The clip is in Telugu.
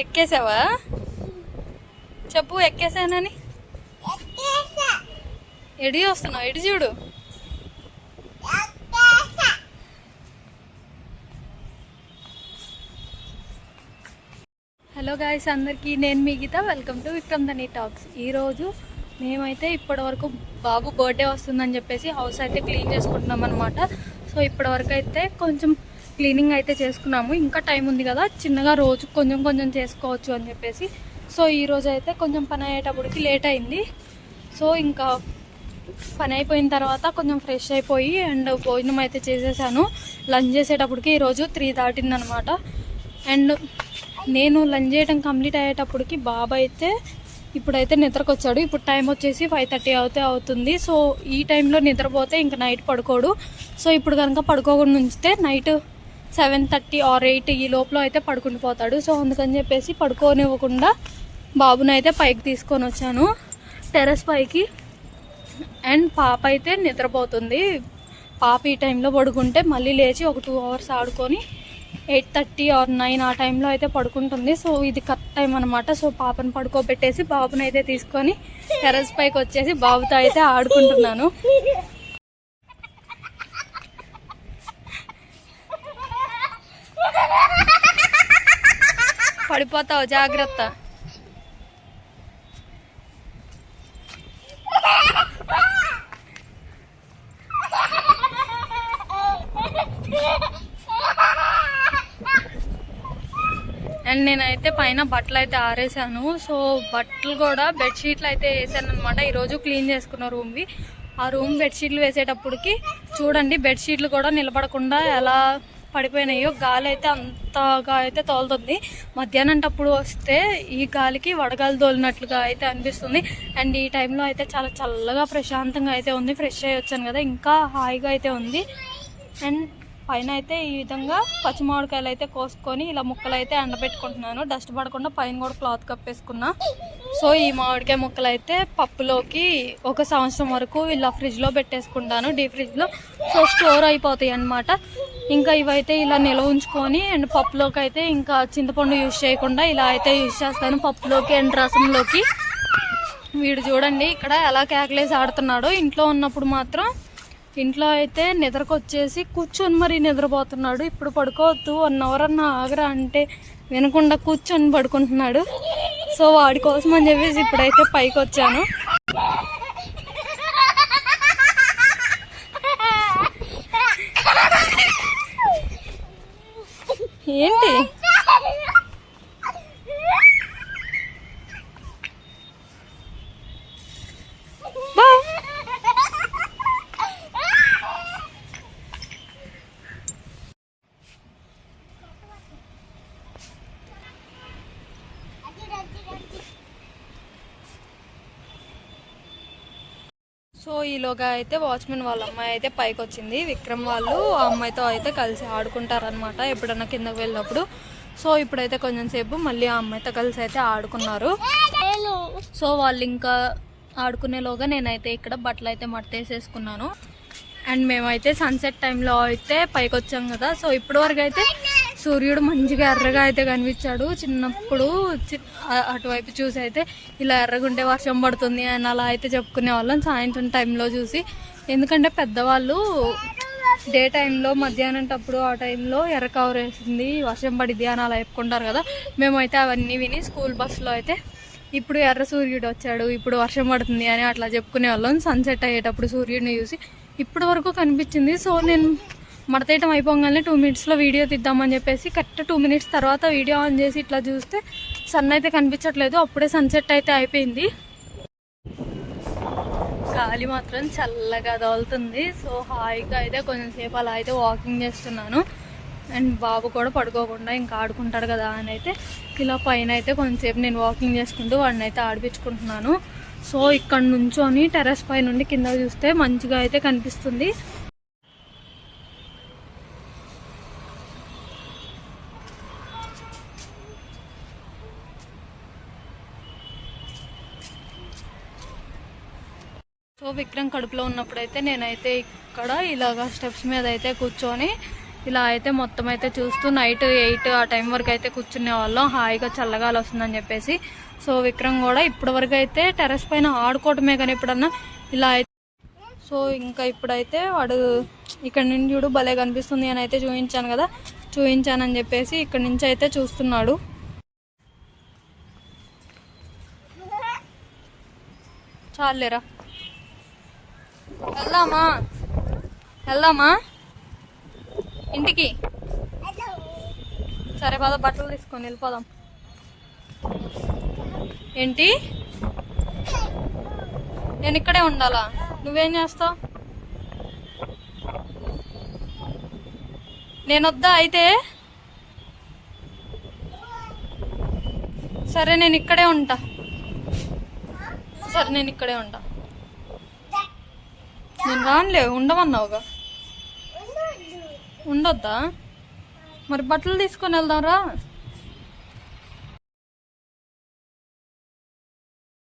ఎక్కేసావా? చెప్పు ఎక్కేసానని. ఎడి వస్తున్నావు? ఎడి చూడు. హలో గాయస్ అందరికీ నేను మీ Geetha. Welcome to Vikram Dhani talks. ఈరోజు మేమైతే ఇప్పటి వరకు బాబు బర్త్డే వస్తుందని చెప్పేసి హౌస్ అయితే క్లీన్ చేసుకుంటున్నాం అనమాట సో ఇప్పటి వరకు అయితే కొంచెం క్లీనింగ్ అయితే చేసుకున్నాము. ఇంకా టైం ఉంది కదా చిన్నగా రోజు కొంచెం కొంచెం చేసుకోవచ్చు అని చెప్పేసి. సో ఈరోజు అయితే కొంచెం పని అయ్యేటప్పటికి లేట్ అయింది. సో ఇంకా పని అయిపోయిన తర్వాత కొంచెం ఫ్రెష్ అయిపోయి అండ్ భోజనం అయితే చేసేసాను. లంచ్ చేసేటప్పటికి ఈరోజు త్రీ దాటిందనమాట. అండ్ నేను లంచ్ చేయడం కంప్లీట్ అయ్యేటప్పటికి బాబా అయితే ఇప్పుడైతే నిద్రకొచ్చాడు. ఇప్పుడు టైం వచ్చేసి ఫైవ్ థర్టీ అవుతే అవుతుంది. సో ఈ టైంలో నిద్రపోతే ఇంకా నైట్ పడుకోడు. సో ఇప్పుడు కనుక పడుకోకుండా ఉంచితే night seven thirty or eight ఈ లోపల అయితే పడుకుని పోతాడు. సో అందుకని చెప్పేసి పడుకోనివ్వకుండా బాబుని అయితే పైకి తీసుకొని వచ్చాను. టెర్రస్ పైకి. అండ్ పాప అయితే నిద్రపోతుంది. పాప ఈ టైంలో పడుకుంటే మళ్ళీ లేచి ఒక టూ అవర్స్ ఆడుకొని ఎయిట్ థర్టీ ఆర్ నైన్ ఆ టైంలో అయితే పడుకుంటుంది. సో ఇది కరెక్ట్ టైం అనమాట సో పాపను పడుకోబెట్టేసి బాబుని అయితే తీసుకొని టెర్రస్ పైకి వచ్చేసి బాబుతో అయితే ఆడుకుంటున్నాను. పడిపోతావు జాగ్రత్త. అండ్ నేనైతే పైన బట్టలు అయితే ఆరేసాను సో బట్టలు కూడా బెడ్షీట్లు అయితే వేసాను అనమాట ఈరోజు క్లీన్ చేసుకున్న రూమ్వి ఆ రూమ్ బెడ్షీట్లు వేసేటప్పటికి చూడండి బెడ్షీట్లు కూడా నిలబడకుండా ఎలా పడిపోయినాయో గాలి అయితే అంతగా అయితే తోలుతుంది. మధ్యాహ్నంటప్పుడు వస్తే ఈ గాలికి వడగాలి తోలినట్లుగా అయితే అనిపిస్తుంది. అండ్ ఈ టైంలో అయితే చాలా చల్లగా ప్రశాంతంగా అయితే ఉంది. ఫ్రెష్ అయ్యి వచ్చాను కదా ఇంకా హాయిగా అయితే ఉంది. అండ్ పైన అయితే ఈ విధంగా పచ్చి మామిడికాయలు అయితే కోసుకొని ఇలా ముక్కలు అయితే ఎండబెట్టుకుంటున్నాను. డస్ట్ పడకుండా పైన కూడా క్లాత్ కప్పేసుకున్నా. సో ఈ మామిడికాయ ముక్కలు అయితే పప్పులోకి ఒక సంవత్సరం వరకు ఇలా ఫ్రిడ్జ్లో పెట్టేసుకుంటాను. డీ ఫ్రిడ్జ్లో సో స్టోర్ అయిపోతాయి అన్నమాట. ఇంకా ఇవైతే ఇలా నిల్వ ఉంచుకొని అండ్ పప్పులోకి అయితే ఇంకా చింతపండు యూజ్ చేయకుండా ఇలా అయితే యూజ్ చేస్తాను. పప్పులోకి అండ్ రసంలోకి. వీడు చూడండి ఇక్కడ ఎలా కేకలేసి ఆడుతున్నాడో. ఇంట్లో ఉన్నప్పుడు మాత్రం ఇంట్లో అయితే నిద్రకు వచ్చేసి కూర్చొని మరీ నిద్రపోతున్నాడు. ఇప్పుడు పడుకోవద్దు వన్ అవర్ అన్న ఆగరా అంటే వినకుండా కూర్చొని పడుకుంటున్నాడు. సో వాడి కోసం అని చెప్పేసి ఇప్పుడైతే పైకి వచ్చాను ఏంటి? సో ఈలోగా అయితే వాచ్మెన్ వాళ్ళ అమ్మాయి అయితే పైకి వచ్చింది విక్రమ్ వాళ్ళు ఆ అమ్మాయితో అయితే కలిసి ఆడుకుంటారనమాట ఎప్పుడన్నా కిందకు వెళ్ళినప్పుడు. సో ఇప్పుడైతే కొంచెం సేపు మళ్ళీ ఆ అమ్మాయితో కలిసి అయితే ఆడుకున్నారు. సో వాళ్ళు ఇంకా ఆడుకునేలోగా నేనైతే ఇక్కడ బట్టలు అయితే మట్టేసేసుకున్నాను అండ్ మేమైతే సన్సెట్ టైంలో అయితే పైకి వచ్చాం కదా. సో ఇప్పటి వరకు అయితే సూర్యుడు మంచిగా ఎర్రగా అయితే కనిపించాడు. చిన్నప్పుడు చి- అటువైపు చూసి అయితే ఇలా ఎర్రగుంటే వర్షం పడుతుంది అని అలా అయితే చెప్పుకునే వాళ్ళం సాయంత్రం టైంలో చూసి. ఎందుకంటే పెద్దవాళ్ళు డే టైంలో మధ్యాహ్నం టప్పుడు ఆ టైంలో ఎర్ర కవర్ వేసింది వర్షం పడిద్ది అని అలా చెప్పుకుంటారు కదా. మేమైతే అవన్నీ విని స్కూల్ బస్సులో అయితే ఇప్పుడు ఎర్ర సూర్యుడు వచ్చాడు ఇప్పుడు వర్షం పడుతుంది అని అట్లా చెప్పుకునే వాళ్ళం. సన్సెట్ అయ్యేటప్పుడు సూర్యుడిని చూసి. ఇప్పటి వరకు కనిపించింది. సో నేను మడతేయటం అయిపోగానే టూ మినిట్స్లో వీడియో తీద్దామని చెప్పేసి కరెక్ట్ టూ మినిట్స్ తర్వాత వీడియో ఆన్ చేసి ఇట్లా చూస్తే సన్ అయితే కనిపించట్లేదు. అప్పుడే సన్సెట్ అయితే అయిపోయింది. గాలి మాత్రం చల్లగా తగులుతుంది. సో హాయిగా అయితే కొంచెం సేపు అలా అయితే వాకింగ్ చేస్తున్నాను. అండ్ బాబు కూడా పడుకోకుండా ఇంకా ఆడుకుంటాడు కదా అని అయితే ఇలా పైన అయితే కొంచెంసేపు నేను వాకింగ్ చేసుకుంటూ వాడిని అయితే ఆడిపించుకుంటున్నాను. సో ఇక్కడ నుంచొని టెర్రస్ పై నుండి కింద చూస్తే మంచిగా అయితే కనిపిస్తుంది. విక్రమ్ కడుపులో ఉన్నప్పుడైతే నేనైతే ఇక్కడ ఇలాగ స్టెప్స్ మీద అయితే కూర్చొని ఇలా అయితే మొత్తం అయితే చూస్తూ నైట్ ఎయిట్ ఆ టైం వరకు అయితే కూర్చునే వాళ్ళం. హాయిగా చల్లగాలి వస్తుందని చెప్పేసి. సో విక్రమ్ కూడా ఇప్పటి వరకు అయితే టెర్రస్ పైన ఆడుకోవటమే కానీ ఎప్పుడన్నా ఇలా అయితే సో ఇంకా ఇప్పుడైతే వాడు ఇక్కడ నుండి చూడు భలే కనిపిస్తుంది అని అయితే చూపించాను కదా. చూపించానని చెప్పేసి ఇక్కడ నుంచి అయితే చూస్తున్నాడు. చాలేరా వెళ్దామా? వెళ్దామా? ఇంటికి? సరే పద బట్టలు తీసుకొని వెళ్ళిపోదాం. ఏంటి? నేను ఇక్కడే ఉండాలా? నువ్వేం చేస్తావు? నేను వద్దా అయితే? సరే నేను ఇక్కడే ఉంటా. సరే నేను ఇక్కడే ఉంటా. నేను రానులే ఉండమన్నావుగా. ఉండొద్దా? మరి బట్టలు తీసుకొని వెళ్దాం రా